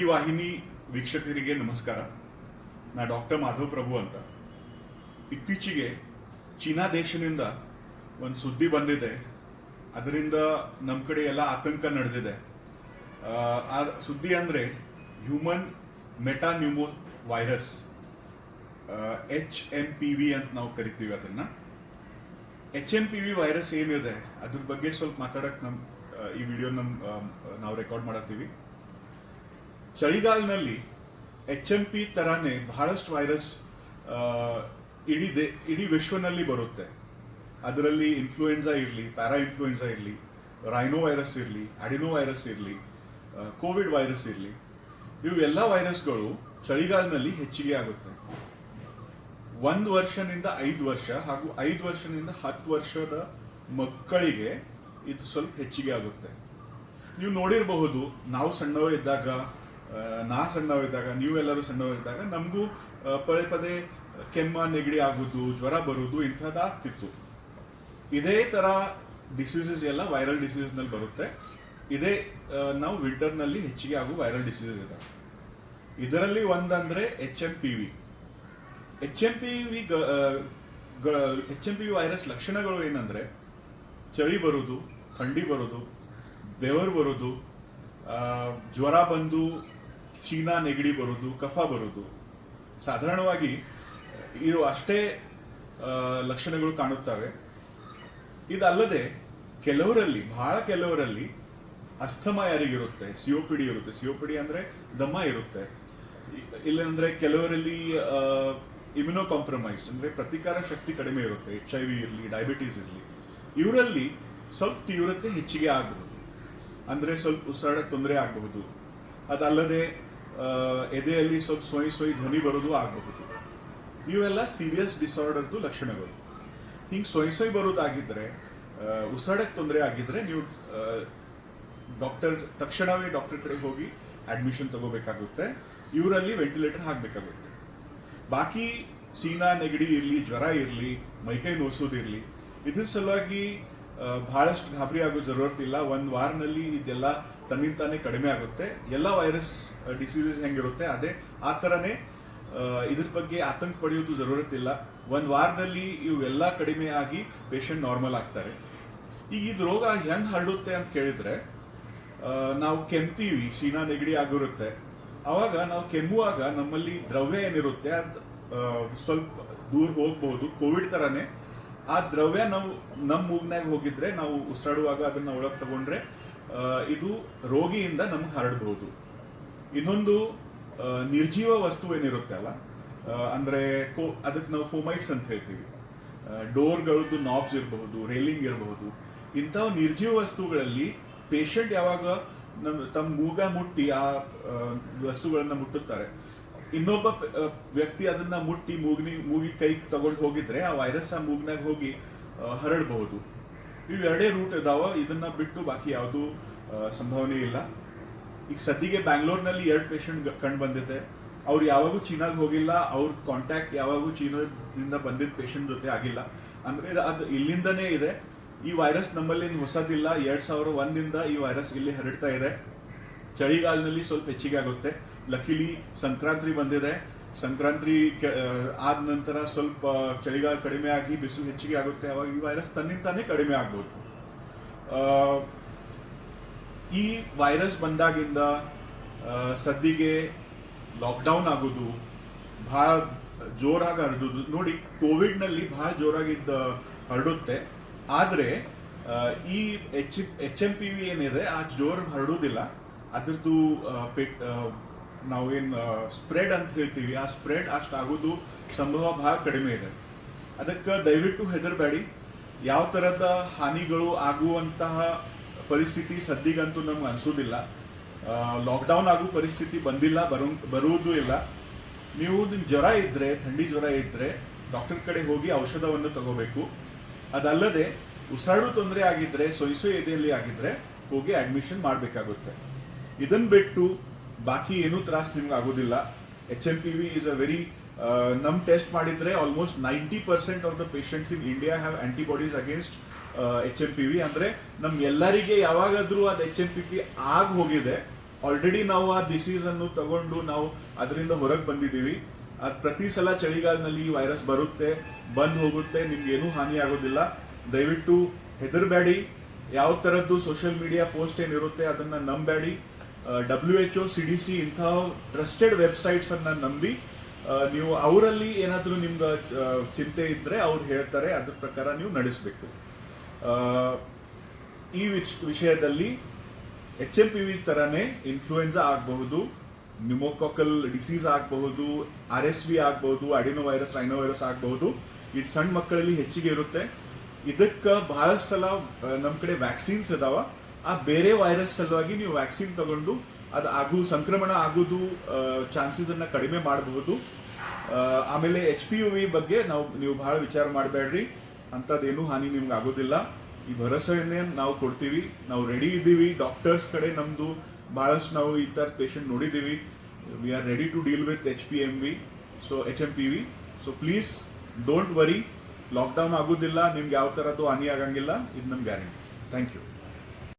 ಈ ವಾಹಿನಿ ವೀಕ್ಷಕರಿಗೆ ನಮಸ್ಕಾರ. ನಾ ಡಾಕ್ಟರ್ ಮಾಧವ್ ಪ್ರಭು ಅಂತ. ಇತ್ತೀಚೆಗೆ ಚೀನಾ ದೇಶದಿಂದ ಒಂದು ಸುದ್ದಿ ಬಂದಿದೆ. ಅದರಿಂದ ನಮ್ಮ ಕಡೆ ಎಲ್ಲ ಆತಂಕ ನಡೆದಿದೆ. ಆ, ಸುದ್ದಿ ಅಂದ್ರೆ human metapneumo virus H M P V ಅಂತ ನಾವು ಕರಿತೀವಿ ಅದನ್ನ. H M P V virus ಏನಿದೆ ಅದ್ರ ಬಗ್ಗೆ ಸ್ವಲ್ಪ ಮಾತಾಡಕ್ ನಮ್ಮ ಈ ವಿಡಿಯೋ ನಮ್ಮ ನಾವು ರೆಕಾರ್ಡ್ ಮಾಡತ್ತೀವಿ. ಚಳಿಗಾಲದಲ್ಲಿ ಎಚ್ ಎಂ ಪಿ ತರಾನೇ ಬಹಳಷ್ಟು ವೈರಸ್ ಇಡೀ ದೇ ಇಡೀ ವಿಶ್ವನಲ್ಲಿ ಬರುತ್ತೆ. ಅದರಲ್ಲಿ ಇನ್ಫ್ಲೂಯೆನ್ಸಾ ಇರಲಿ ಪ್ಯಾರಾ ಇನ್ಫ್ಲೂಯೆನ್ಸಾ ಇರಲಿ ರೈನೋ ವೈರಸ್ ಇರಲಿ ಅಡಿನೋ ವೈರಸ್ ಇರಲಿ ಕೋವಿಡ್ ವೈರಸ್ ಇರಲಿ. ಇವು ಎಲ್ಲ ವೈರಸ್ಗಳು ಚಳಿಗಾಲದಲ್ಲಿ ಹೆಚ್ಚಿಗೆ ಆಗುತ್ತೆ. ಒಂದು ವರ್ಷದಿಂದ ಐದು ವರ್ಷ ಹಾಗೂ ಐದು ವರ್ಷದಿಂದ ಹತ್ತು ವರ್ಷದ ಮಕ್ಕಳಿಗೆ ಇದು ಸ್ವಲ್ಪ ಹೆಚ್ಚಿಗೆ ಆಗುತ್ತೆ. ನೀವು ನೋಡಿರಬಹುದು ನಾವು ಸಣ್ಣವರಿದ್ದಾಗ ಆ, ನಾ ಸಣ್ಣವಿದ್ದಾಗ ನೀವೆಲ್ಲರೂ ಸಣ್ಣವಿದ್ದಾಗ ನಮಗೂ ಪದೇ ಪದೇ ಕೆಮ್ಮ, ನೆಗಡಿ ಆಗೋದು, ಜ್ವರ ಬರುವುದು ಇಂಥದ್ದು ಆಗ್ತಿತ್ತು. ಇದೇ ತರ ಡಿಸೀಸಸ್ ಎಲ್ಲ ವೈರಲ್ ಡಿಸೀಸಸ್ನಲ್ಲಿ ಬರುತ್ತೆ. ಇದೇ ನಾವು ವಿಂಟರ್ನಲ್ಲಿ ಹೆಚ್ಚಿಗೆ ಆಗೋ ವೈರಲ್ ಡಿಸೀಸಸ್ ಇದೆ. ಇದರಲ್ಲಿ ಒಂದಂದ್ರೆ H M P V H M P V H M P V virus ಲಕ್ಷಣಗಳು ಏನಂದ್ರೆ ಚಳಿ ಬರೋದು, ಥಂಡಿ ಬರೋದು, ಬೆವರು ಬರೋದು ಜ್ವರ ಬಂದು ಚೀನಾ ನೆಗಡಿ ಬರೋದು, ಕಫ ಬರೋದು, ಸಾಧಾರಣವಾಗಿ ಇವು ಅಷ್ಟೇ ಲಕ್ಷಣಗಳು ಕಾಣುತ್ತವೆ. ಇದಲ್ಲದೆ ಕೆಲವರಲ್ಲಿ, ಬಹಳ ಕೆಲವರಲ್ಲಿ ಅಸ್ಥಮ ಯಾರಿಗಿರುತ್ತೆ ಸಿಒಪಿಡಿ ಇರುತ್ತೆ. ಸಿಒಪಿಡಿ ಅಂದ್ರೆ ದಮ್ಮ ಇರುತ್ತೆ. ಇಲ್ಲಂದ್ರೆ ಕೆಲವರಲ್ಲಿ ಇಮ್ಯುನೋ ಕಾಂಪ್ರಮೈಸ್ ಅಂದ್ರೆ ಪ್ರತಿಕಾರ ಶಕ್ತಿ ಕಡಿಮೆ ಇರುತ್ತೆ ಎಚ್ ಐ ವಿ ಇರಲಿ ಡಯಾಬಿಟೀಸ್ ಇರಲಿ. ಇವರಲ್ಲಿ ಸ್ವಲ್ಪ ತೀವ್ರತೆ ಹೆಚ್ಚಿಗೆ ಆಗಬಹುದು. ಅಂದ್ರೆ ಸ್ವಲ್ಪ ಉಸಿರಾಡಕ್ಕೆ ತೊಂದರೆ ಆಗಬಹುದು. ಅದಲ್ಲದೆ ಎದೆಯಲ್ಲಿ ಸ್ವಲ್ಪ ಸೊಯ್ ಸೊಯ್ ಧ್ವನಿ ಬರೋದು ಆಗಬಹುದು. ಇವೆಲ್ಲ ಸೀರಿಯಸ್ ಡಿಸಾರ್ಡರ್ದು ಲಕ್ಷಣಗಳು. ಹಿಂಗೆ ಸೊಯ್ ಸೊಯ್ ಬರೋದಾಗಿದ್ದರೆ ಉಸಿರಾಡಕ್ಕೆ ತೊಂದರೆ ಆಗಿದ್ದರೆ ನೀವು ಡಾಕ್ಟರ್ ತಕ್ಷಣವೇ ಡಾಕ್ಟರ್ ಕಡೆ ಹೋಗಿ ಅಡ್ಮಿಷನ್ ತಗೋಬೇಕಾಗುತ್ತೆ. ಇವರಲ್ಲಿ ವೆಂಟಿಲೇಟರ್ ಹಾಕಬೇಕಾಗುತ್ತೆ. ಬಾಕಿ ಸೀನಾ, ನೆಗಡಿ ಇರಲಿ, ಜ್ವರ ಇರಲಿ ಮೈಕೈ ನೋಸೋದಿರಲಿ ಇದ್ರ ಸಲುವಾಗಿ ಭಾಳಷ್ಟು ಗಾಬರಿ ಆಗೋ ಜರೂರತ್ತಿಲ್ಲ ಒಂದು ವಾರನಲ್ಲಿ ಇದೆಲ್ಲ ತನ್ನಿಂದ ತಾನೇ ಕಡಿಮೆ ಆಗುತ್ತೆ. ಎಲ್ಲ ವೈರಸ್ ಡಿಸೀಸಸ್ ಹೆಂಗಿರುತ್ತೆ, ಅದೇ ಆ ಥರನೇ ಇದ್ರ ಬಗ್ಗೆ ಆತಂಕ ಪಡೆಯೋದು ಜರೂರತ್ ಇಲ್ಲ. ಒಂದು ವಾರದಲ್ಲಿ ಇವೆಲ್ಲ ಕಡಿಮೆ ಆಗಿ ಪೇಷಂಟ್ ನಾರ್ಮಲ್ ಆಗ್ತಾರೆ. ಈಗ ಇದು ರೋಗ ಹೆಂಗ್ ಹರಡುತ್ತೆ ಅಂತ ಕೇಳಿದ್ರೆ ನಾವು ಕೆಮ್ತೀವಿ, ಶೀನಾ ನೆಗಡಿ ಆಗಿರುತ್ತೆ. ಅವಾಗ ನಾವು ಕೆಮ್ಮುವಾಗ ನಮ್ಮಲ್ಲಿ ದ್ರವ್ಯ ಏನಿರುತ್ತೆ, ಅದು ಸ್ವಲ್ಪ ದೂರ ಹೋಗ್ಬೋದು, ಕೋವಿಡ್ ಥರನೇ ಆ ದ್ರವ್ಯ ನಾವು ನಮ್ಮ ಮೂಗ್ನಾಗ ಹೋಗಿದ್ರೆ ನಾವು ಉಸಿರಾಡುವಾಗ ಅದನ್ನ ಒಳಗೆ ತಗೊಂಡ್ರೆ ಇದು ರೋಗಿಯಿಂದ ನಮ್ಗೆ ಹರಡಬಹುದು ಇನ್ನೊಂದು ನಿರ್ಜೀವ ವಸ್ತು ಏನಿರುತ್ತೆ ಅಲ್ಲ ಅಂದ್ರೆ ಕೋ ಅದಕ್ಕೆ ನಾವು ಫೋಮೈಟ್ಸ್ ಅಂತ ಹೇಳ್ತೀವಿ. ಡೋರ್ಗಳದ್ದು ನಾಬ್ಸ್ ಇರಬಹುದು ರೇಲಿಂಗ್ ಇರಬಹುದು ಇಂಥ ನಿರ್ಜೀವ ವಸ್ತುಗಳಲ್ಲಿ ಪೇಷಂಟ್ ಯಾವಾಗ ನಮ್ಮ ತಮ್ಮ ಮೂಗ ಮುಟ್ಟಿ, ಆ ವಸ್ತುಗಳನ್ನ ಮುಟ್ಟುತ್ತಾರೆ. ಇನ್ನೊಬ್ಬ ವ್ಯಕ್ತಿ ಅದನ್ನ ಮುಟ್ಟಿ, ಮೂಗಿನ, ಮೂಗಿ ಕೈ ತಗೊಂಡು ಹೋಗಿದ್ರೆ ಆ ವೈರಸ್ ಆ ಮೂಗ್ನಾಗ ಹೋಗಿ ಹರಡಬಹುದು. ಇವು ಎರಡೇ ರೂಟ್ ಇದಾವ, ಇದನ್ನ ಬಿಟ್ಟು ಬಾಕಿ ಯಾವುದು ಸಂಭಾವನೆ ಇಲ್ಲ. ಈಗ ಸದ್ಯಗೆ ಬ್ಯಾಂಗ್ಳೂರ್ನಲ್ಲಿ ಎರಡು ಪೇಷಂಟ್ ಕಂಡು ಬಂದಿದೆ. ಅವ್ರು ಯಾವಾಗೂ ಚೀನಾಗೆ ಹೋಗಿಲ್ಲ, ಅವ್ರ ಕಾಂಟ್ಯಾಕ್ಟ್ ಯಾವಾಗೂ ಚೀನಾದಿಂದ ಬಂದಿದ್ದ ಪೇಷಂಟ್ ಜೊತೆ ಆಗಿಲ್ಲ. ಅಂದ್ರೆ ಅದು ಇಲ್ಲಿಂದನೇ ಇದೆ. ಈ ವೈರಸ್ ನಮ್ಮಲ್ಲಿ ಹೊಸದಿಲ್ಲ. ಎರಡು ಸಾವಿರ ಒಂದಿಂದ ಈ ವೈರಸ್ ಇಲ್ಲಿ ಹರಡ್ತಾ ಇದೆ. ಚಳಿಗಾಲದಲ್ಲಿ ಸ್ವಲ್ಪ ಹೆಚ್ಚಿಗೆ ಆಗುತ್ತೆ. ಲಕಿಲಿ ಸಂಕ್ರಾಂತಿ ಬಂದಿದೆ. ಸಂಕ್ರಾಂತಿ ಆದ ನಂತರ ಸ್ವಲ್ಪ ಚಳಿಗಾಲ ಕಡಿಮೆ ಆಗಿ ಬಿಸಿಲು ಹೆಚ್ಚಿಗೆ ಆಗುತ್ತೆ. ಅವಾಗ ಈ ವೈರಸ್ ತನ್ನಿಂತಾನೇ ಕಡಿಮೆ ಆಗ್ಬೋದು. ಈ ವೈರಸ್ ಬಂದಾಗಿಂದ ಸದ್ದಿಗೆ ಲಾಕ್ಡೌನ್ ಆಗೋದು, ಭಾಳ ಜೋರಾಗಿ ಹರಡೋದು ನೋಡಿ, ಕೋವಿಡ್ನಲ್ಲಿ ಭಾಳ ಜೋರಾಗಿದ್ದ ಹರಡುತ್ತೆ. ಆದರೆ ಈ H H M P V ಏನಿದೆ, ಆ ಜೋರು ಹರಡೋದಿಲ್ಲ. ಅದರದ್ದು ನಾವೇನ್ ಸ್ಪ್ರೆಡ್ ಅಂತ ಹೇಳ್ತೀವಿ. ಆ ಸ್ಪ್ರೆಡ್ ಅಷ್ಟು ಆಗೋದು ಸಂಭವ ಭಾಳ ಕಡಿಮೆ ಇದೆ. ಅದಕ್ಕೆ ದಯವಿಟ್ಟು ಹೆದರಬೇಡಿ. ಯಾವ ತರದ ಹಾನಿಗಳು ಆಗುವಂತಹ ಪರಿಸ್ಥಿತಿ ಸದ್ಯಗಂತೂ ನಮ್ಗೆ ಅನಿಸೋದಿಲ್ಲ. ಲಾಕ್ಡೌನ್ ಆಗೋ ಪರಿಸ್ಥಿತಿ ಬಂದಿಲ್ಲ, ಬರೋ, ಬರುವುದೂ ಇಲ್ಲ. ನೀವು ಜ್ವರ ಇದ್ರೆ, ಥಂಡಿ ಜ್ವರ ಇದ್ರೆ ಡಾಕ್ಟರ್ ಕಡೆ ಹೋಗಿ ಔಷಧವನ್ನು ತಗೋಬೇಕು. ಅದಲ್ಲದೆ ಉಸಿರಾಡು ತೊಂದರೆ ಆಗಿದ್ರೆ, ಸೊಯ್ಸೊ ಎದೆಯಲ್ಲಿ ಆಗಿದ್ರೆ ಹೋಗಿ ಅಡ್ಮಿಷನ್ ಮಾಡಬೇಕಾಗುತ್ತೆ. ಇದನ್ನು ಬಿಟ್ಟು ಬಾಕಿ ಏನೂ ತ್ರಾಸ್ ನಿಮ್ಗೆ ಆಗೋದಿಲ್ಲ. H M P V is a very ನಮ್ ಟೆಸ್ಟ್ ಮಾಡಿದ್ರೆ almost ninety percent of the patients in India have antibodies against H M P V ಅಂದ್ರೆ ನಮ್ ಎಲ್ಲರಿಗೆ ಯಾವಾಗಾದ್ರೂ ಅದು ಎಚ್ ಎಂ ಪಿ ವಿ ಆಗಿ ಹೋಗಿದೆ. ಆಲ್ರೆಡಿ ನಾವು ಆ ಡಿಸೀಸ್ ಅನ್ನು ತಗೊಂಡು ನಾವು ಅದರಿಂದ ಹೊರಗೆ ಬಂದಿದ್ದೀವಿ. ಅದು ಪ್ರತಿ ಸಲ ಚಳಿಗಾಲದಲ್ಲಿ ಈ ವೈರಸ್ ಬರುತ್ತೆ, ಬಂದ್ ಹೋಗುತ್ತೆ, ನಿಮ್ಗೆ ಏನೂ ಹಾನಿ ಆಗೋದಿಲ್ಲ. ದಯವಿಟ್ಟು ಹೆದರ್ಬೇಡಿ. ಯಾವ ತರದ್ದು ಸೋಷಿಯಲ್ ಮೀಡಿಯಾ ಪೋಸ್ಟ್ ಏನಿರುತ್ತೆ ಅದನ್ನ ನಂಬೇಡಿ W H O C D C ಇಂತಹ ಟ್ರಸ್ಟೆಡ್ ವೆಬ್ಸೈಟ್ಸ್ ಅನ್ನ ನಂಬಿ ನೀವು ಅವರಲ್ಲಿ ಏನಾದರೂ ನಿಮ್ಗೆ ಚಿಂತೆ ಇದ್ದರೆ ಅವ್ರು ಹೇಳ್ತಾರೆ, ಅದ್ರ ಪ್ರಕಾರ ನೀವು ನಡೆಸಬೇಕು. ಈ ವಿಷ್- ವಿಷಯದಲ್ಲಿ ಎಚ್ ಎಂ ಪಿ ವಿ ತರನೇ ಇನ್ಫ್ಲೂಯೆನ್ಸಾ ಆಗಬಹುದು ನ್ಯೂಮೋಕಾಕಲ್ ಡಿಸೀಸ್ ಆಗಬಹುದು ಆರ್ ಎಸ್ ವಿ ಆಗಬಹುದು ಅಡಿನೋ ವೈರಸ್ ರೈನೋ ವೈರಸ್ ಆಗಬಹುದು. ಇದು ಸಣ್ಣ ಮಕ್ಕಳಲ್ಲಿ ಹೆಚ್ಚಿಗೆ ಇರುತ್ತೆ. ಇದಕ್ಕೆ ಬಹಳಷ್ಟು ಸಲ ನಮ್ಮ ಕಡೆ ವ್ಯಾಕ್ಸಿನ್ಸ್ ಇದಾವ. ಆ ಬೇರೆ ವೈರಸ್ ಸಲುವಾಗಿ ನೀವು ವ್ಯಾಕ್ಸಿನ್ ತಗೊಂಡು ಅದು ಆಗು, ಸಂಕ್ರಮಣ ಆಗೋದು ಚಾನ್ಸಸ್ ಅನ್ನ ಕಡಿಮೆ ಮಾಡಬಹುದು. ಆಮೇಲೆ ಎಚ್ ಪಿ ಯು ವಿ ಬಗ್ಗೆ ನಾವು, ನೀವು ಬಹಳ ವಿಚಾರ ಮಾಡಬೇಡ್ರಿ. ಅಂಥದ್ದೇನು ಹಾನಿ ನಿಮ್ಗೆ ಆಗೋದಿಲ್ಲ. ಈ ಭರವಸೆಯನ್ನೇ ನಾವು ಕೊಡ್ತೀವಿ. ನಾವು ರೆಡಿ ಇದ್ದೀವಿ. ಡಾಕ್ಟರ್ಸ್ ಕಡೆ ನಮ್ದು ಬಹಳಷ್ಟು ನಾವು ಈ ಥರ ಪೇಷಂಟ್ ನೋಡಿದ್ದೀವಿ. We are ready to deal with H P M V so H M P V so please don't worry lockdown ಆಗೋದಿಲ್ಲ. ನಿಮ್ಗೆ ಯಾವ ಥರದ್ದು ಹಾನಿ ಆಗಂಗಿಲ್ಲ. ಇದು ನಮ್ಮ ಗ್ಯಾರಂಟಿ ಥ್ಯಾಂಕ್ ಯು